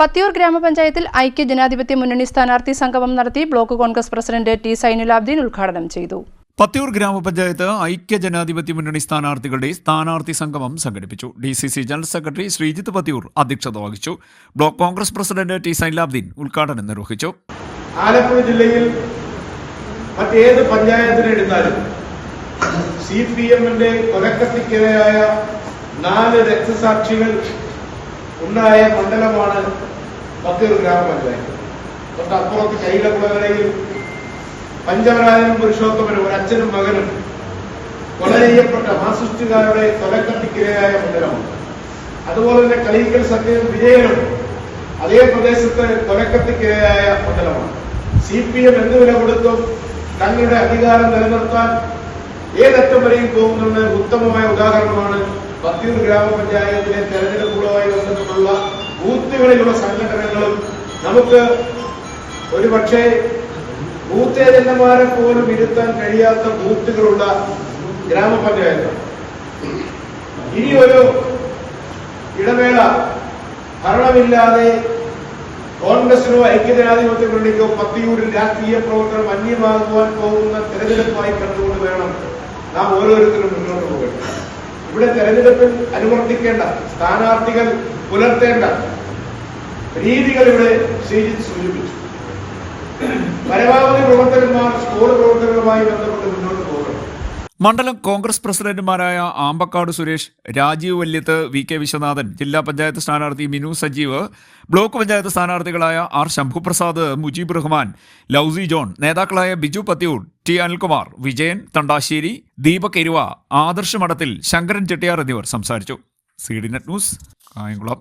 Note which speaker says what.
Speaker 1: പത്തിയൂർ ഗ്രാമപഞ്ചായത്തിൽ ഐക്യ ജനാധിപത്യ മുന്നണി സ്ഥാനാർത്ഥി സംഗമം നടത്തി block Congress president T Zainulabdeen ഉദ്ഘാടനം ചെയ്തു.
Speaker 2: പത്തിയൂർ ഗ്രാമപഞ്ചായത്ത് ഐക്യ ജനാധിപത്യ മുന്നണി സ്ഥാനാർത്ഥികളുടെ സ്ഥാനാർത്ഥി സംഗമം സംഘടിപ്പിച്ചു. D C C general secretary Sreejith Pathiyoor അധ്യക്ഷത വഹിച്ചു. Block Congress president T Zainulabdeen ഉദ്ഘാടനം നിർവഹിച്ചു.
Speaker 3: ആലപ്പുഴ ജില്ലയിൽ മറ്റേത് പഞ്ചായത്തിനെടുത്താലും സി പി എമ്മിന്റെ കൊലക്കത്തിക്കിരയായ നാല് രക്തസാക്ഷികൾ ഉണ്ടായ മണ്ഡലമാണ് പത്തിയൂർ ഗ്രാമപഞ്ചായത്ത്. തൊട്ടപ്പുറത്ത് കൈലക്കുളകരയിൽ പഞ്ചവരാജനും പുരുഷോത്തമനും ഒരു അച്ഛനും മകനും കൊല ചെയ്യപ്പെട്ട മാസിസ്റ്റുകാരുടെ കൊലക്കത്തിക്കിരയായ മണ്ഡലമാണ്. അതുപോലെ തന്നെ കളിക്കൽ സത്യം വിജയനും അതേ പ്രദേശത്ത് കൊലക്കത്തിക്കിരയായ മണ്ഡലമാണ്. സി പി എം എന്ത് വില കൊടുത്തും തങ്ങളുടെ അധികാരം നിലനിർത്താൻ ഏതറ്റം വരെയും പോകുന്നതിന് ഉത്തമമായ ഉദാഹരണമാണ് പത്തിയൂർ ഗ്രാമപഞ്ചായത്തിലെ തെരഞ്ഞെടുപ്പുകളുമായി ബന്ധപ്പെട്ടുള്ള ബൂത്തുകളിലുള്ള സംഘടനകളും നമുക്ക് ഒരുപക്ഷെ ബൂത്ത് ഏജന്റുമാരെ പോലും ഇരുത്താൻ കഴിയാത്ത ബൂത്തുകളുള്ള ഗ്രാമപഞ്ചായത്താണ് ഇനി ഒരു ഇടവേള ഭരണമില്ലാതെ കോൺഗ്രസിനോ ഐക്യജനാധിപത്യ മുന്നണിക്കോ പത്തിയൂരിൽ രാഷ്ട്രീയ പ്രവർത്തനം അന്യമാകുവാൻ പോകുന്ന തെരഞ്ഞെടുപ്പായി കണ്ടുകൊണ്ട് വേണം നാം ഓരോരുത്തരും മുന്നോട്ട് പോകേണ്ടത്. ഇവിടെ തെരഞ്ഞെടുപ്പിൽ അനുവർത്തിക്കേണ്ട സ്ഥാനാർത്ഥികൾ പുലർത്തേണ്ട രീതികൾ ഇവിടെ ശ്രീജിത്ത് സൂചിപ്പിച്ചു. പരമാവധി പ്രവർത്തകന്മാർ സ്കൂൾ പ്രവർത്തകരുമായി ബന്ധപ്പെട്ട് മുന്നോട്ട് പോകണം
Speaker 2: മണ്ഡലം കോൺഗ്രസ് പ്രസിഡന്റുമാരായ ആമ്പക്കാട് സുരേഷ് രാജീവ് വല്യത്ത് വി കെ വിശ്വനാഥൻ ജില്ലാ പഞ്ചായത്ത് സ്ഥാനാർത്ഥി മിനു സജീവ് ബ്ലോക്ക് പഞ്ചായത്ത് സ്ഥാനാർത്ഥികളായ ആർ ശംഭുപ്രസാദ് മുജീബ് റഹ്മാൻ ലൌസി ജോൺ നേതാക്കളായ ബിജു പത്തിയൂർ ടി അനിൽകുമാർ വിജയൻ തണ്ടാശ്ശേരി ദീപക് എരുവ ആദർശ് മഠത്തിൽ ശങ്കരൻ ചെട്ടിയാർ എന്നിവർ സംസാരിച്ചു. C D net news Kayamkulam.